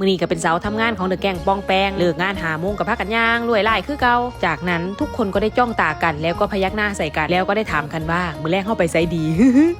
มือนี้ก็เป็นเสาร์ทำงานของเดอะแกงปองแปงเลิกงานหาโมงกับพักกันย่างรวยไล่คือเก่าจากนั้นทุกคนก็ได้จ้องตากัน แล้วก็พยักหน้าใส่กันแล้วก็ได้ถามกันว่า มือแรกเข้าไปไซดี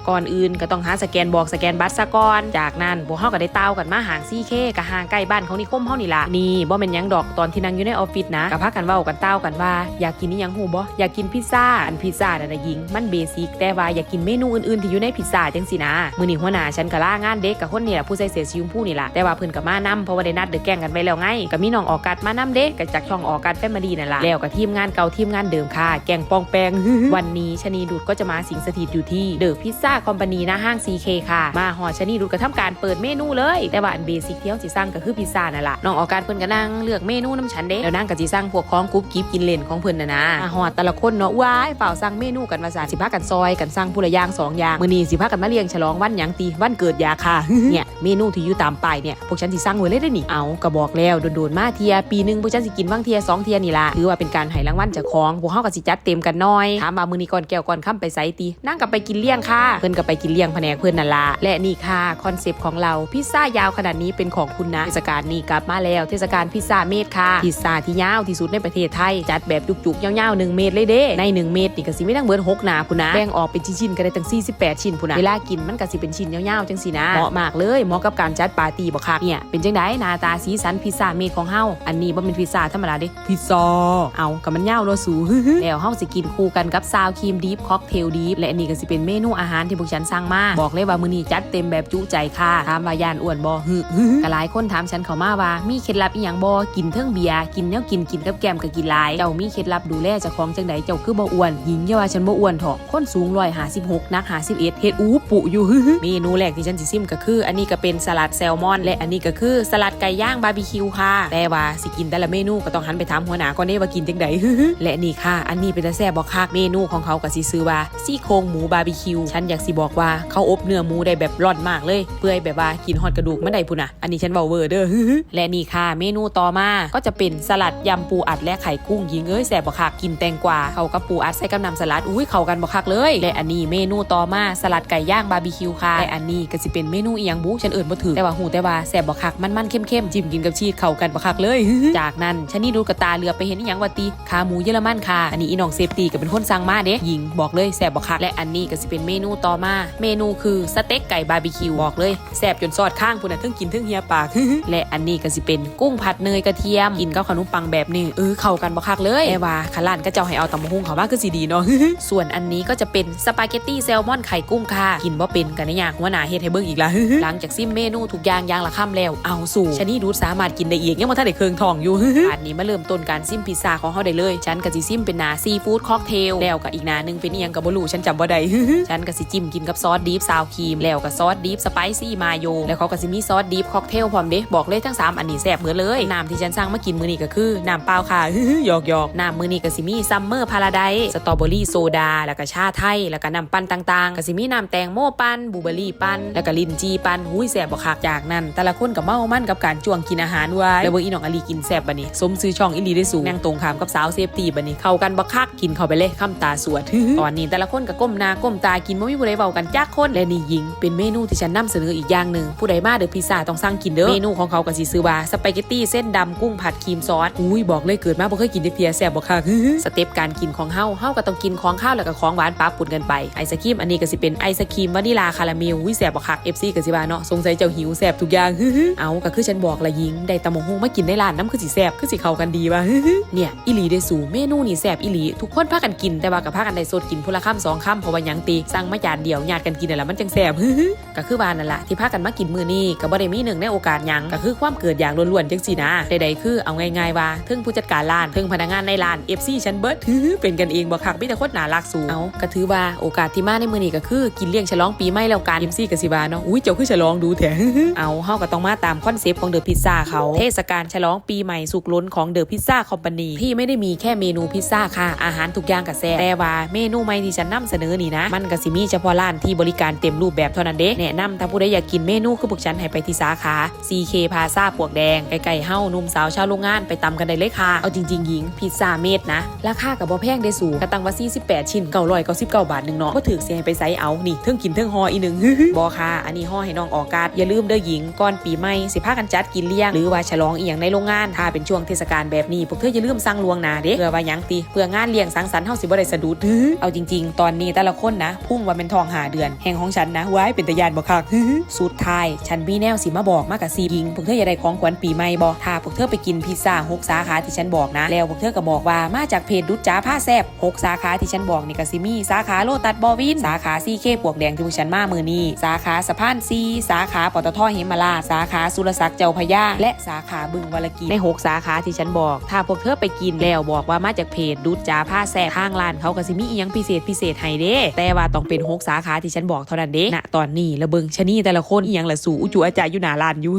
ก่อนอื่นก็ต้องหาสแกนบอกสแกนบัตรซะก่อนจากนั้นพวกเฮาก็ได้เต้ากันมาห่างซี่เคกับห่างใกล้บ้านของนิคมเฮานี่ล่ะนี่บ่แม่นยังดอกตอนที่นั่งอยู่ในออฟฟิศนะกับพักกันเว้ากันเต้ากันว่า อยากกินนี่ยังหูบ่อยากกินพิซซ่าอันพิซซ่าน่ะนะหญิง มันเบสิกแต่ว่าอยากกินเมนูอื่นๆที่อยู่ในพิซซ่าจังสินะมือนี้หัวหน้าฉันก็ลางานเด็กกับคนนี่แหละผู้ใส่เสื้อสีชมพูนี่ล่ะแต่ว่าเพิ่นก็มานํเพราะว่าได้นัดเดอะแกงกันไว้แล้วไงก็มีน้องออกัดมานำเด้ก็จากช่องออกัดแฟมิลี่นั่นละแล้วก็ทีมงานเก่าทีมงานเดิมค่ะ แกงปองแปง วันนี้ชนีดูดก็จะมาสิงสถิตอยู่ที่เดอะพิซซ่าคอมพานีน้าห้าง CK ค่ะ มาหอชนีดูดก็ทำการเปิดเมนูเลย แต่ว่าอันเบสิกที่เฮาสิสั่งก็คือพิซซ่านั่นละน้องออกัดเพิ่นก็นั่งเลือกเมนูน้ำฉันเด้แล้วนั่งก็สิสั่งพวกของกรุ๊ปกิ๊บกินเล่นของเพิ่นนะนะหอดแต่ละคนเนาะว้ายฝ่าวสั่งเมนูกันมาสาสิพากันซอยกันสั่งผู้ละย่างสองอย่างมื้อนี้สิพากันมาเลี้ยงฉลองวันหยังตีวันเกิดยาค่ะเนี่ยเมนูที่อยู่ตามป้ายเนี่ยพวกฉันสิสั่งไว้เลยได้อนี่เอาก็บอกแล้วโดนๆมาเทียปีหนึงพวกฉันสิกินว่างเทียสองเทียนี่ละถือว่าเป็นการให้รางวัลจากของพวกเฮาก็สิจัดเต็มกันน่อยถามว่ามื้อนี้ก่อนแก้วก่อนค่ำไปไสตีนั่งกับไปกินเลี้ยงค่ะ เพิ่นก็ไปกินเลี้ยงแผนกเพิ่นนั่นละและนี่ค่ะคอนเซปต์ของเราพิซซ่ายาวขนาดนี้เป็นของคุณนะเทศกาลนี้กลับมาแล้ว เทศกาลพิซซ่าเมตรค่ะพิซซ่าที่ยาวที่สุดในประเทศไทยจัดแบบจุกๆยาวๆ1เมตรเลยเด้ใน 1 เมตรนี่ก็สิไม่ต้องเบิด6หนาพุ่นนะแบ่งออกเป็นชิ้นๆก็ได้ตั้ง48 ชิ้นพุ่นนะเวลากินมันก็สิเป็นชิ้นยาวๆจังสินะเหมาะมากเลยเหมาะกับการจัดปาร์ตี้บ่ค่ะเนี่ยเป็นจังไดหน้าตาสีสันพิซซ่าเมตรของเฮาอันนี้บ่เป็นพิซซ่าธรรมดาเด้พิซซ่าเอาก็มันยาวโลสูแล้วเฮาสิกินคู่กันกับซาวครีมดีฟค็อกเทลดีฟและอันนี้ก็สิเป็นเมนูอาหารที่พวกฉันสั่งมาบอกเลยว่ามื้อนี้จัดเต็มแบบจุใจค่ะถามว่าย่านอ้วนบ่ฮึก็หลายคนถามฉันเข้ามาว่ามีเคล็ดลับอีหยังบ่กินเทิงเบียร์กินแนวกินกินกับแกมก็กินหลายเจ้ามีเคล็ดลับดูแลเจ้าของจังไดเจ้าคือบ่อ้วนหญิงอย่าว่าฉันบ่อ้วนเถอะคนสูง156นัก51เฮ็ดอู้ปุอยู่เมนูแรกที่ฉันสิซิมก็คือ อันนี้ก็เป็นสลัดแซลมอน และอันนี้ก็คือสลัดไก่ย่างบาร์บีคิวค่ะ แต่ว่าสิกินแต่ละเมนูก็ต้องหันไปถามหัวหน้าก่อนเด้ว่ากินจังไดและนี่ค่ะ อันนี้เป็นตาแซ่บบ่คักเมนูของเขาก็สิซื้อว่าซี่โครงหมูบาร์บีคิวฉันอยากสิบอกว่าเขาอบเนื้อหมูได้แบบร่อนมากเลย เปื่อยแบบว่ากินฮอดกระดูกไมันได้พุ่นน่ะอันนี้ฉันเว้าเวอร์เด้อและนี่ค่ะ เมนูต่อมาก็จะเป็นสลัดยำปูอัดและไข่กุ้งยิงเอ้ยแซ่บบ่คักกินแตงกวาเขากับปูอัดใส่กับน้ำสลัดอุ้ยเข้ากันบ่คักเลย และอันนี้เมนูต่อมาสลัดไก่ย่างบาร์บีคิวค่ะและอันนี้ก็สิเป็นเมนูอีหยังบุฉันเอิ่นบ่ถือแต่ว่าหูแต่ว่าแซ่บบ่คักมันๆเข้มๆจิ้มกินกับชีสเข้ากันบ่คักเลย จากนั้นชะนี่ดูกระตาเหลือไปเห็นอีหยังว่าติขาหมูเยอรมันค่ะ อันนี้อีน้องเซฟตี้ก็เป็นคนสั่งมาเด้หญิงบอกเลยแซ่บบ่คักและอันนี้ก็สิเป็นเมนูต่อมา เมนูคือสเต็กไก่บาร์บีคิวบอกเลยแซ่บจนซอดข้างพุ่นน่ะทั้งกินทั้งเฮียปาก และอันนี้ก็สิเป็นกุ้งผัดเนยกระเทียมกินกับขนมปังแบบนี้เออเข้ากันบ่คักเลยแต่ว่าขลานก็เจ้าให้เอาตำบักหุ่งเขามาคือสิดีเนาะส่วนอันนี้ก็จะเป็นสปาเกตตี้แซลมอนไข่กุ้งค่ะกินบ่เป็นกันในอยากหัวหน้าเฮ็ดให้เบิ่งอีกละหลังจากซิมเมนูทุกอย่างอย่างละค่ำแล้วเอาสู่ชะนี่รูดสามารถกินได้อีกยังบ่ทันได้เครื่องทองอยู่อันนี้มาเริ่มต้นการซิมพิซซ่าของเฮาได้เลย ฉันก็สิซิมเป็นหนาซีฟู้ดค็อกเทลแล้วก็อีกหนาหนึงเป็นอีหยังก็บ่รู้ฉันจำบ่ได้ฉันก็สิจิ้มกินกับซอสดีฟซาวครีมแล้วก็ซอสดีฟสไปซี่มาโยแล้วเขาก็สิมีซอสดีฟค็อกเทลพร้อมเด้บอกเลยทั้งสามอันนี้แซ่บเหมือนเลยน้ำที่ฉันสั่งมากินมื้อนี้ก็คือน้ำเปล่าค่ะหยอกหยอกน้ำมื้อนี้ก็สิมีซัมเมอร์พาราไดสตรอเบอรี่โซดาแล้วก็ชาไทยแล้วก็น้ำปั่นต่างๆก็สิมีน้ำแตงโมปั่นบลูเบอรี่ปั่นแล้วก็ลินจีปั่นหุ้ยแซ่บบ่คักจากนั้น แต่ละคนก็เมามันกับการจ้วงกินอาหารไว้แล้วเบิ่งอีน้องอลีกินแซ่บบัดนี้สมซื้อช่องอีหลีได้สูงนั่งตรงขามกับสาวเซฟตี้บัดนี้เข้ากันบ่คักกินเข้าไปเลยคำตาสวดตอนนี้แต่ละคนก็ก้มหน้าก้มตากินบ่มีผู้ใดเว้ากันจักคนและนี่หญิง เป็นเมนูที่ฉันนำเสนออีกอย่างหนึ่งผู้ใดมาเด้อพิซซ่าต้องสั่งกินเด้อเมนูของเขาก็สิซื้อว่าสปาเกตตี้เส้นดำกุ้งผัดครีมซอสอุ้ยบอกเลยเกิดมาบ่เคยกินจักเทียแซ่บบ่คักสเต็ปการกินของเฮาเฮาก็ต้องกินของข้าวแล้วก็ของหวานปะปนกันไปไอศครีมอันนี้ก็สิเป็นไอศครีมวานิลาคาราเมลอุ้ยแซ่บบ่คัก FC ก็สิว่าเนาะสงสัยเจ้าหิวแซ่บทุกอย่างเอาก็คือฉันบอกละหญิงได้ตำบักหุ่งมากินในร้านน้ำคือสิแซบคือสิเข้ากันดีว่ะเนี่ยอีหลีได้สู่เมนูนี่แซบอีหลีทุกคนพากันกินแต่ว่ากับพากันได้สดกินพละคำสองคำเพราะว่ายังตีสั่งมาจานเดียวญาติกันกินนั่นแหละมันจังแซบก็คือว่านั่นแหละที่พากันมากินมือนี้ก็บ่ได้มีหนึ่งในโอกาสยังก็คือความเกิดอย่างล้วนๆจังสินะใดๆคือเอาง่ายๆว่าถึงผู้จัดการร้านถึงพนักงานในร้าน FC ฉันเบิร์ดเป็นกันเองบ่คักมีแต่คนหนารักสูเอาก็ถือว่าโอกาสที่มาในมือนี้ก็คือกินเลี้ยงฉลองปีใหม่แล้วกัน MC ก็สิว่าเนาะอุ้ยเจ้าคือฉลองดูแท้เอาเฮาก็ต้องมาตามคอนปต์ของเดอะพิซซ่าเขาเทศกาลฉลองปีใหม่สุกล้นของเดอะพิซซ่าคอมพานีที่ไม่ได้มีแค่เมนูพิซซ่าค่ะอาหารทุกอย่างก็แซ่บแต่ว่าเมนูใหม่ที่ฉันนำเสนอนี่นะ มันก็สิมีเฉพาะร้านที่บริการเต็มรูปแบบเท่านั้นเด้แนะนำถ้าผู้ใดอยากกินเมนูคือพวกฉันให้ไปที่สาขา CK พาซาปวกแดงใกล้ๆเฮาหนุ่มสาวชาวโรงงานไปตำกันได้เลยค่ะเอาจริงๆหญิงพิซซ่าเม็ดนะราคาก็บ่แพงได้สูงกระตังว่า48 ชิ้น999บาทหนึงเนาะบ่ถือสิให้ไปไสเอานี่เทิงกินเทิงฮออีหนึงบอค่ะอันนี้ห่อให้น้องออการดอย่าลืมเด้อหญิงก่อนปีใหม่สิาพากันจัดกินเลี้ยง หรือว่าฉลองอียงในโรงงาน ถ้าเป็นช่วงเทศกาลแบบนี้พวกเธออย่าลืมสั่งลวงนาเด้เพื่อว่ายังติเพื่องานเลี้ยงสังสรรค์เฮาสิบ่ได้สะดุดเอาจริง ๆ ตอนนี้แต่ละคนนะ พุ่งว่าเป็นทองหาเดือน แห่งของฉันนะว้ายเป็นตะยานบ่คักสุดท้าย ฉันมีแนวสิมาบอกมากกับซียิงพวกเธออย่าได้ของขวัญปีใหม่บ่ถ้าพวกเธอไปกินพิซซ่าหกสาขาที่ฉันบอกนะ แล้วพวกเธอก็บอกว่ามาจากเพจดุจจ้าผ้าแซบหกสาขาที่ฉันบอกนี่ก็สิมีสาขาโลตัดบอวิน สาขาซีเคปวกแดงที่พวกฉันมามือนี้สาขาสะพานซีสาขาปตทหิมาลาสาขาสุรศักดิ์เจ้าพญาและสาขาบึงวรกีในหกสาขาที่ฉันบอก ถ้าพวกเธอไปกินแล้วบอกว่ามาจากเพจดูดจ้าผ้าแซบทางร้านเขาก็สิมีอีหยังพิเศษพิเศษให้เด้แต่ว่าต้องเป็นหกสาขาที่ฉันบอกเท่านั้นเด้ณตอนนี้ระเบิงชะนีแต่ละคนอีหยังละสู่อุจุอาจารย์อยู่หนาร้านอยู่